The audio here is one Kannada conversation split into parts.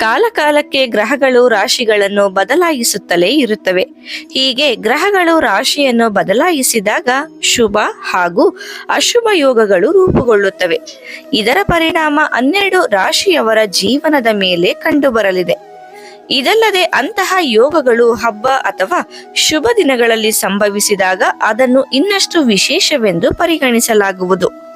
ಕಾಲಕಾಲಕ್ಕೆ ಗ್ರಹಗಳು ರಾಶಿಗಳನ್ನು ಬದಲಾಯಿಸುತ್ತಲೇ ಇರುತ್ತವೆ. ಹೀಗೆ ಗ್ರಹಗಳು ರಾಶಿಯನ್ನು ಬದಲಾಯಿಸಿದಾಗ ಶುಭ ಹಾಗೂ ಅಶುಭ ಯೋಗಗಳು ರೂಪುಗೊಳ್ಳುತ್ತವೆ. ಇದರ ಪರಿಣಾಮ ಹನ್ನೆರಡು ರಾಶಿಯವರ ಜೀವನದ ಮೇಲೆ ಕಂಡುಬರಲಿದೆ. ಇದಲ್ಲದೆ ಅಂತಹ ಯೋಗಗಳು ಹಬ್ಬ ಅಥವಾ ಶುಭ ದಿನಗಳಲ್ಲಿ ಸಂಭವಿಸಿದಾಗ ಅದನ್ನು ಇನ್ನಷ್ಟು ವಿಶೇಷವೆಂದು ಪರಿಗಣಿಸಲಾಗುವುದು.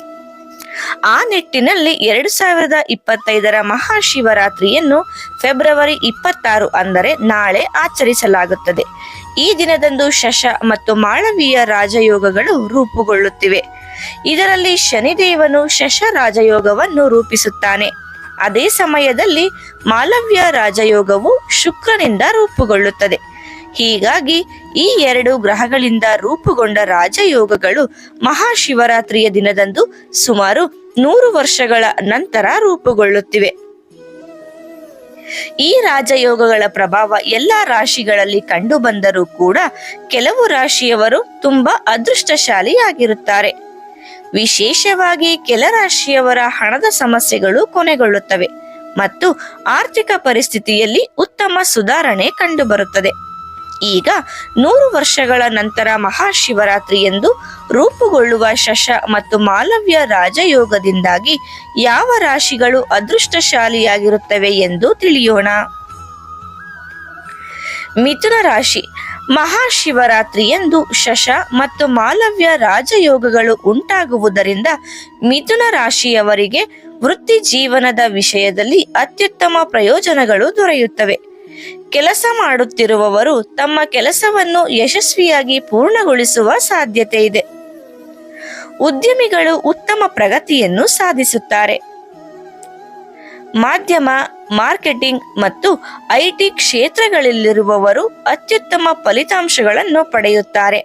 ಆ ನಿಟ್ಟಿನಲ್ಲಿ ಎರಡು ಸಾವಿರದ ಇಪ್ಪತ್ತೈದರ ಮಹಾಶಿವರಾತ್ರಿಯನ್ನು ಫೆಬ್ರವರಿ ಇಪ್ಪತ್ತಾರು ಅಂದರೆ ನಾಳೆ ಆಚರಿಸಲಾಗುತ್ತದೆ. ಈ ದಿನದಂದು ಶಶ ಮತ್ತು ಮಾಳವೀಯ ರಾಜಯೋಗಗಳು ರೂಪುಗೊಳ್ಳುತ್ತಿವೆ. ಇದರಲ್ಲಿ ಶನಿದೇವನು ಶಶ ರಾಜಯೋಗವನ್ನು ರೂಪಿಸುತ್ತಾನೆ. ಅದೇ ಸಮಯದಲ್ಲಿ ಮಾಲವ್ಯ ರಾಜಯೋಗವು ಶುಕ್ರನಿಂದ ರೂಪುಗೊಳ್ಳುತ್ತದೆ. ಹೀಗಾಗಿ ಈ ಎರಡು ಗ್ರಹಗಳಿಂದ ರೂಪುಗೊಂಡ ರಾಜಯೋಗಗಳು ಮಹಾಶಿವರಾತ್ರಿಯ ದಿನದಂದು ಸುಮಾರು ನೂರು ವರ್ಷಗಳ ನಂತರ ರೂಪುಗೊಳ್ಳುತ್ತಿವೆ. ಈ ರಾಜಯೋಗಗಳ ಪ್ರಭಾವ ಎಲ್ಲಾ ರಾಶಿಗಳಲ್ಲಿ ಕಂಡುಬಂದರೂ ಕೂಡ ಕೆಲವು ರಾಶಿಯವರು ತುಂಬಾ ಅದೃಷ್ಟಶಾಲಿಯಾಗಿರುತ್ತಾರೆ. ವಿಶೇಷವಾಗಿ ಕೆಲ ರಾಶಿಯವರ ಹಣದ ಸಮಸ್ಯೆಗಳು ಕೊನೆಗೊಳ್ಳುತ್ತವೆ ಮತ್ತು ಆರ್ಥಿಕ ಪರಿಸ್ಥಿತಿಯಲ್ಲಿ ಉತ್ತಮ ಸುಧಾರಣೆ ಕಂಡುಬರುತ್ತದೆ. ಈಗ ನೂರು ವರ್ಷಗಳ ನಂತರ ಮಹಾಶಿವರಾತ್ರಿ ಎಂದು ರೂಪುಗೊಳ್ಳುವ ಶಶ ಮತ್ತು ಮಾಲವ್ಯ ರಾಜಯೋಗದಿಂದಾಗಿ ಯಾವ ರಾಶಿಗಳು ಅದೃಷ್ಟಶಾಲಿಯಾಗಿರುತ್ತವೆ ಎಂದು ತಿಳಿಯೋಣ. ಮಿಥುನ ರಾಶಿ. ಮಹಾಶಿವರಾತ್ರಿಯಂದು ಶಶ ಮತ್ತು ಮಾಲವ್ಯ ರಾಜಯೋಗಗಳು ಉಂಟಾಗುವುದರಿಂದ ಮಿಥುನ ರಾಶಿಯವರಿಗೆ ವೃತ್ತಿ ಜೀವನದ ವಿಷಯದಲ್ಲಿ ಅತ್ಯುತ್ತಮ ಪ್ರಯೋಜನಗಳು ದೊರೆಯುತ್ತವೆ. ಕೆಲಸ ಮಾಡುತ್ತಿರುವವರು ತಮ್ಮ ಕೆಲಸವನ್ನು ಯಶಸ್ವಿಯಾಗಿ ಪೂರ್ಣಗೊಳಿಸುವ ಸಾಧ್ಯತೆ ಇದೆ. ಉದ್ಯಮಿಗಳು ಉತ್ತಮ ಪ್ರಗತಿಯನ್ನು ಸಾಧಿಸುತ್ತಾರೆ. ಮಾಧ್ಯಮ, ಮಾರ್ಕೆಟಿಂಗ್ ಮತ್ತು ಐಟಿ ಕ್ಷೇತ್ರಗಳಲ್ಲಿರುವವರು ಅತ್ಯುತ್ತಮ ಫಲಿತಾಂಶಗಳನ್ನು ಪಡೆಯುತ್ತಾರೆ.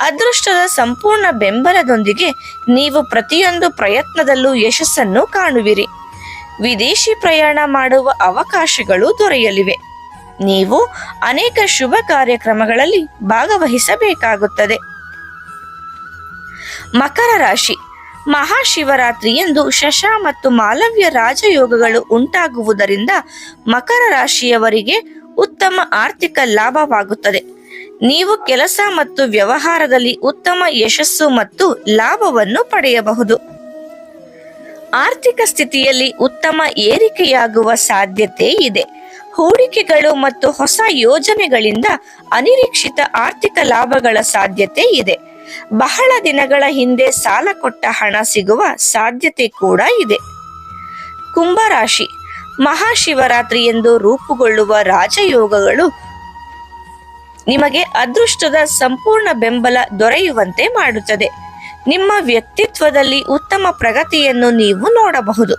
ಅದೃಷ್ಟದ ಸಂಪೂರ್ಣ ಬೆಂಬಲದೊಂದಿಗೆ ನೀವು ಪ್ರತಿಯೊಂದು ಪ್ರಯತ್ನದಲ್ಲೂ ಯಶಸ್ಸನ್ನು ಕಾಣುವಿರಿ. ವಿದೇಶಿ ಪ್ರಯಾಣ ಮಾಡುವ ಅವಕಾಶಗಳು ದೊರೆಯಲಿವೆ. ನೀವು ಅನೇಕ ಶುಭ ಕಾರ್ಯಕ್ರಮಗಳಲ್ಲಿ ಭಾಗವಹಿಸಬೇಕಾಗುತ್ತದೆ. ಮಕರ ರಾಶಿ. ಮಹಾಶಿವರಾತ್ರಿಯಂದು ಶಶ ಮತ್ತು ಮಾಲವ್ಯ ರಾಜಯೋಗಗಳು ಉಂಟಾಗುವುದರಿಂದ ಮಕರ ರಾಶಿಯವರಿಗೆ ಉತ್ತಮ ಆರ್ಥಿಕ ಲಾಭವಾಗುತ್ತದೆ. ನೀವು ಕೆಲಸ ಮತ್ತು ವ್ಯವಹಾರದಲ್ಲಿ ಉತ್ತಮ ಯಶಸ್ಸು ಮತ್ತು ಲಾಭವನ್ನು ಪಡೆಯಬಹುದು. ಆರ್ಥಿಕ ಸ್ಥಿತಿಯಲ್ಲಿ ಉತ್ತಮ ಏರಿಕೆಯಾಗುವ ಸಾಧ್ಯತೆ ಇದೆ. ಹೂಡಿಕೆಗಳು ಮತ್ತು ಹೊಸ ಯೋಜನೆಗಳಿಂದ ಅನಿರೀಕ್ಷಿತ ಆರ್ಥಿಕ ಲಾಭಗಳ ಸಾಧ್ಯತೆ ಇದೆ. ಬಹಳ ದಿನಗಳ ಹಿಂದೆ ಸಾಲ ಕೊಟ್ಟ ಹಣ ಸಿಗುವ ಸಾಧ್ಯತೆ ಕೂಡ ಇದೆ. ಕುಂಭರಾಶಿ. ಮಹಾಶಿವರಾತ್ರಿ ಎಂದು ರೂಪುಗೊಳ್ಳುವ ರಾಜಯೋಗಗಳು ನಿಮಗೆ ಅದೃಷ್ಟದ ಸಂಪೂರ್ಣ ಬೆಂಬಲ ದೊರೆಯುವಂತೆ ಮಾಡುತ್ತದೆ. ನಿಮ್ಮ ವ್ಯಕ್ತಿತ್ವದಲ್ಲಿ ಉತ್ತಮ ಪ್ರಗತಿಯನ್ನು ನೀವು ನೋಡಬಹುದು.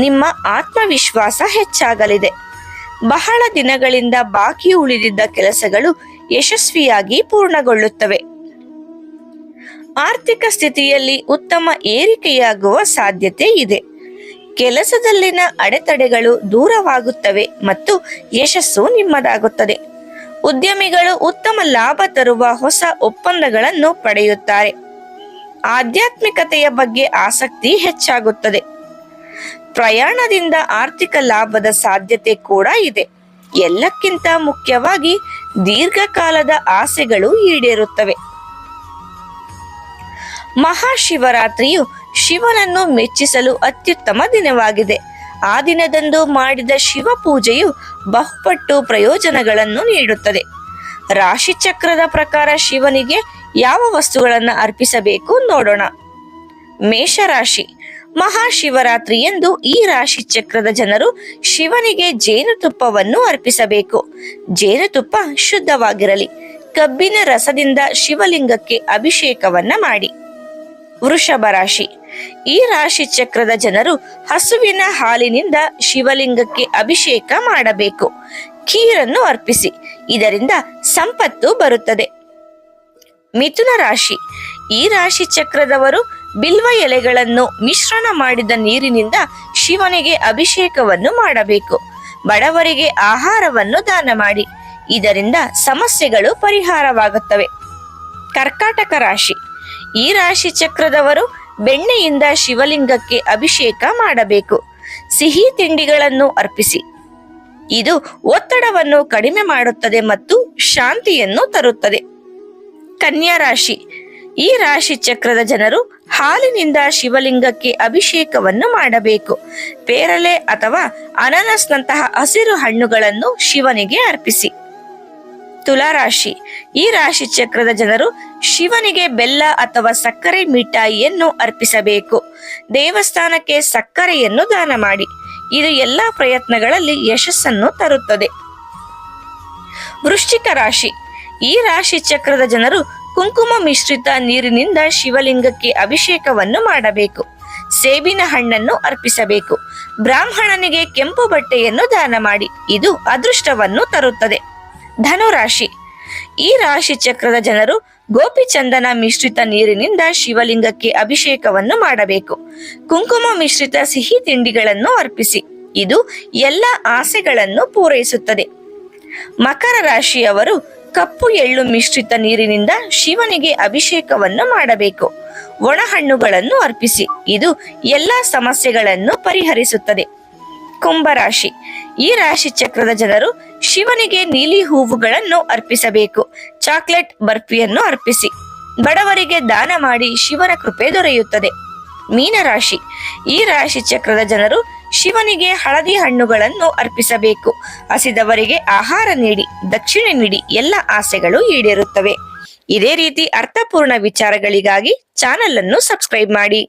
ನಿಮ್ಮ ಆತ್ಮವಿಶ್ವಾಸ ಹೆಚ್ಚಾಗಲಿದೆ. ಬಹಳ ದಿನಗಳಿಂದ ಬಾಕಿ ಉಳಿದಿದ್ದ ಕೆಲಸಗಳು ಯಶಸ್ವಿಯಾಗಿ ಪೂರ್ಣಗೊಳ್ಳುತ್ತವೆ. ಆರ್ಥಿಕ ಸ್ಥಿತಿಯಲ್ಲಿ ಉತ್ತಮ ಏರಿಕೆಯಾಗುವ ಸಾಧ್ಯತೆ ಇದೆ. ಕೆಲಸದಲ್ಲಿನ ಅಡೆತಡೆಗಳು ದೂರವಾಗುತ್ತವೆ ಮತ್ತು ಯಶಸ್ಸು ನಿಮ್ಮದಾಗುತ್ತದೆ. ಉದ್ಯಮಿಗಳು ಉತ್ತಮ ಲಾಭ ತರುವ ಹೊಸ ಒಪ್ಪಂದಗಳನ್ನು ಪಡೆಯುತ್ತಾರೆ. ಆಧ್ಯಾತ್ಮಿಕತೆಯ ಬಗ್ಗೆ ಆಸಕ್ತಿ ಹೆಚ್ಚಾಗುತ್ತದೆ. ಪ್ರಯಾಣದಿಂದ ಆರ್ಥಿಕ ಲಾಭದ ಸಾಧ್ಯತೆ ಕೂಡ ಇದೆ. ಎಲ್ಲಕ್ಕಿಂತ ಮುಖ್ಯವಾಗಿ ದೀರ್ಘಕಾಲದ ಆಸೆಗಳು ಈಡೇರುತ್ತವೆ. ಮಹಾಶಿವರಾತ್ರಿಯು ಶಿವನನ್ನು ಮೆಚ್ಚಿಸಲು ಅತ್ಯುತ್ತಮ ದಿನವಾಗಿದೆ. ಆ ದಿನದಂದು ಮಾಡಿದ ಶಿವ ಪೂಜೆಯು ಬಹುಪಟ್ಟು ಪ್ರಯೋಜನಗಳನ್ನು ನೀಡುತ್ತದೆ. ರಾಶಿಚಕ್ರದ ಪ್ರಕಾರ ಶಿವನಿಗೆ ಯಾವ ವಸ್ತುಗಳನ್ನು ಅರ್ಪಿಸಬೇಕು ನೋಡೋಣ. ಮೇಷರಾಶಿ. ಮಹಾಶಿವರಾತ್ರಿಯಂದು ಈ ರಾಶಿ ಚಕ್ರದ ಜನರು ಶಿವನಿಗೆ ಜೇನುತುಪ್ಪವನ್ನು ಅರ್ಪಿಸಬೇಕು. ಜೇನುತುಪ್ಪ ಶುದ್ಧವಾಗಿರಲಿ. ಕಬ್ಬಿನ ರಸದಿಂದ ಶಿವಲಿಂಗಕ್ಕೆ ಅಭಿಷೇಕವನ್ನ ಮಾಡಿ. ವೃಷಭ ರಾಶಿ. ಈ ರಾಶಿ ಚಕ್ರದ ಜನರು ಹಸುವಿನ ಹಾಲಿನಿಂದ ಶಿವಲಿಂಗಕ್ಕೆ ಅಭಿಷೇಕ ಮಾಡಬೇಕು. ಖೀರನ್ನು ಅರ್ಪಿಸಿ. ಇದರಿಂದ ಸಂಪತ್ತು ಬರುತ್ತದೆ. ಮಿಥುನ ರಾಶಿ. ಈ ರಾಶಿ ಚಕ್ರದವರು ಬಿಲ್ವ ಎಲೆಗಳನ್ನು ಮಿಶ್ರಣ ಮಾಡಿದ ನೀರಿನಿಂದ ಶಿವನಿಗೆ ಅಭಿಷೇಕವನ್ನು ಮಾಡಬೇಕು. ಬಡವರಿಗೆ ಆಹಾರವನ್ನು ದಾನ ಮಾಡಿ. ಇದರಿಂದ ಸಮಸ್ಯೆಗಳು ಪರಿಹಾರವಾಗುತ್ತವೆ. ಕರ್ಕಾಟಕ ರಾಶಿ. ಈ ರಾಶಿ ಚಕ್ರದವರು ಬೆಣ್ಣೆಯಿಂದ ಶಿವಲಿಂಗಕ್ಕೆ ಅಭಿಷೇಕ ಮಾಡಬೇಕು. ಸಿಹಿ ತಿಂಡಿಗಳನ್ನು ಅರ್ಪಿಸಿ. ಇದು ಒತ್ತಡವನ್ನು ಕಡಿಮೆ ಮಾಡುತ್ತದೆ ಮತ್ತು ಶಾಂತಿಯನ್ನು ತರುತ್ತದೆ. ಕನ್ಯಾ ರಾಶಿ. ಈ ರಾಶಿ ಚಕ್ರದ ಜನರು ಹಾಲಿನಿಂದ ಶಿವಲಿಂಗಕ್ಕೆ ಅಭಿಷೇಕವನ್ನು ಮಾಡಬೇಕು. ಪೇರಲೆ ಅಥವಾ ಅನನಸ್ನಂತಹ ಹಸಿರು ಹಣ್ಣುಗಳನ್ನು ಶಿವನಿಗೆ ಅರ್ಪಿಸಿ. ತುಲಾರಾಶಿ ಈ ರಾಶಿ ಚಕ್ರದ ಜನರು ಶಿವನಿಗೆ ಬೆಲ್ಲ ಅಥವಾ ಸಕ್ಕರೆ ಮಿಠಾಯಿಯನ್ನು ಅರ್ಪಿಸಬೇಕು. ದೇವಸ್ಥಾನಕ್ಕೆ ಸಕ್ಕರೆಯನ್ನು ದಾನ ಮಾಡಿ. ಇದು ಎಲ್ಲಾ ಪ್ರಯತ್ನಗಳಲ್ಲಿ ಯಶಸ್ಸನ್ನು ತರುತ್ತದೆ. ವೃಶ್ಚಿಕ ರಾಶಿ. ಈ ರಾಶಿ ಚಕ್ರದ ಜನರು ಕುಂಕುಮ ಮಿಶ್ರಿತ ನೀರಿನಿಂದ ಶಿವಲಿಂಗಕ್ಕೆ ಅಭಿಷೇಕವನ್ನು ಮಾಡಬೇಕು. ಸೇಬಿನ ಹಣ್ಣನ್ನು ಅರ್ಪಿಸಬೇಕು. ಬ್ರಾಹ್ಮಣನಿಗೆ ಕೆಂಪು ಬಟ್ಟೆಯನ್ನು ದಾನ ಮಾಡಿ. ಇದು ಅದೃಷ್ಟವನ್ನು ತರುತ್ತದೆ. ಧನುರಾಶಿ. ಈ ರಾಶಿ ಚಕ್ರದ ಜನರು ಗೋಪಿಚಂದನ ಮಿಶ್ರಿತ ನೀರಿನಿಂದ ಶಿವಲಿಂಗಕ್ಕೆ ಅಭಿಷೇಕವನ್ನು ಮಾಡಬೇಕು. ಕುಂಕುಮ ಮಿಶ್ರಿತ ಸಿಹಿ ತಿಂಡಿಗಳನ್ನು ಅರ್ಪಿಸಿ. ಇದು ಎಲ್ಲ ಆಸೆಗಳನ್ನು ಪೂರೈಸುತ್ತದೆ. ಮಕರ ರಾಶಿಯವರು ಕಪ್ಪು ಎಳ್ಳು ಮಿಶ್ರಿತ ನೀರಿನಿಂದ ಶಿವನಿಗೆ ಅಭಿಷೇಕವನ್ನು ಮಾಡಬೇಕು. ಒಣಹಣ್ಣುಗಳನ್ನು ಅರ್ಪಿಸಿ. ಇದು ಎಲ್ಲಾ ಸಮಸ್ಯೆಗಳನ್ನು ಪರಿಹರಿಸುತ್ತದೆ. ಕುಂಭರಾಶಿ. ಈ ರಾಶಿ ಚಕ್ರದ ಜನರು ಶಿವನಿಗೆ ನೀಲಿ ಹೂವುಗಳನ್ನು ಅರ್ಪಿಸಬೇಕು. ಚಾಕ್ಲೇಟ್ ಬರ್ಫಿಯನ್ನು ಅರ್ಪಿಸಿ. ಬಡವರಿಗೆ ದಾನ ಮಾಡಿ ಶಿವನ ಕೃಪೆ ದೊರೆಯುತ್ತದೆ. ಮೀನರಾಶಿ. ಈ ರಾಶಿ ಚಕ್ರದ ಜನರು ಶಿವನಿಗೆ ಹಳದಿ ಹಣ್ಣುಗಳನ್ನು ಅರ್ಪಿಸಬೇಕು. ಹಸಿದವರಿಗೆ ಆಹಾರ ನೀಡಿ, ದಕ್ಷಿಣೆ ನೀಡಿ ಎಲ್ಲ ಆಸೆಗಳು ಈಡೇರುತ್ತವೆ. ಇದೇ ರೀತಿ ಅರ್ಥಪೂರ್ಣ ವಿಚಾರಗಳಿಗಾಗಿ ಚಾನಲ್ ಅನ್ನು ಸಬ್ಸ್ಕ್ರೈಬ್ ಮಾಡಿ.